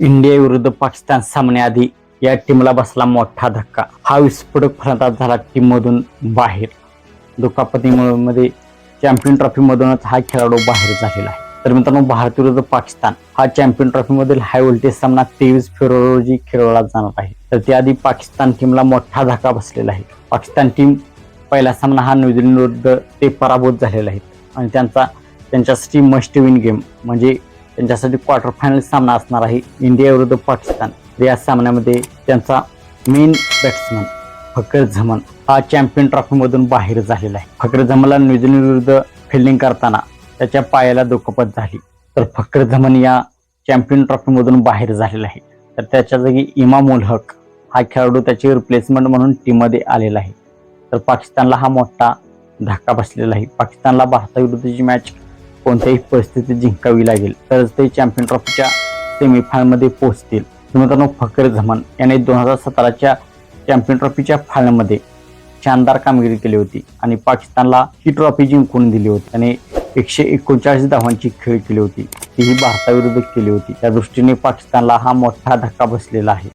India विरुद्ध पाकिस्तान सामन्याआधी या टीमला बसला मोठा धक्का. हा विस्फोटक फलंदाज झाला टीममधून बाहेर. दुखापतीमुळे चॅम्पियन ट्रॉफीमधूनच हा खेळाडू बाहेर झालेला आहे. तर मित्रांनो भारत विरुद्ध पाकिस्तान हा चॅम्पियन ट्रॉफीमधील हाय व्होल्टेज सामना तेवीस फेब्रुवारी रोजी खेळवला जाणार आहे. तर त्याआधी पाकिस्तान टीमला मोठा धक्का बसलेला आहे. पाकिस्तान टीम पहिला सामना हा न्यूझीलंड विरुद्ध ते पराभूत झालेला आहे. आणि त्यांचा त्यांच्यासाठी मस्ट विन गेम म्हणजे त्यांच्यासाठी क्वार्टर फायनल सामना असणार आहे इंडिया विरुद्ध पाकिस्तान. या सामन्यामध्ये त्यांचा मेन बॅट्समन फकर झमन हा चॅम्पियन ट्रॉफीमधून बाहेर झालेला आहे. फकर झमनला न्यूझीलंड विरुद्ध फिल्डिंग करताना त्याच्या पायाला दुखापत झाली. तर फकर झमन या चॅम्पियन ट्रॉफीमधून बाहेर झालेला आहे. तर त्याच्या जागी इमाम उल हक हा खेळाडू त्याची रिप्लेसमेंट म्हणून टीममध्ये आलेला आहे. तर पाकिस्तानला हा मोठा धक्का बसलेला आहे. पाकिस्तानला भारताविरुद्धची मॅच कोणत्याही परिस्थितीत जिंकावी लागेल तरच ते चॅम्पियन ट्रॉफीच्या सेमीफायनलमध्ये पोहोचतील. तर मित्रांनो फकर झमन याने दोन हजार सतराच्या चॅम्पियन ट्रॉफीच्या फायनलमध्ये शानदार कामगिरी केली होती आणि पाकिस्तानला ही ट्रॉफी जिंकून दिली होती. आणि एकशे एकोणचाळीस धावांची खेळ केली होती. तीही भारताविरुद्ध केली होती. त्या दृष्टीने पाकिस्तानला हा मोठा धक्का बसलेला आहे.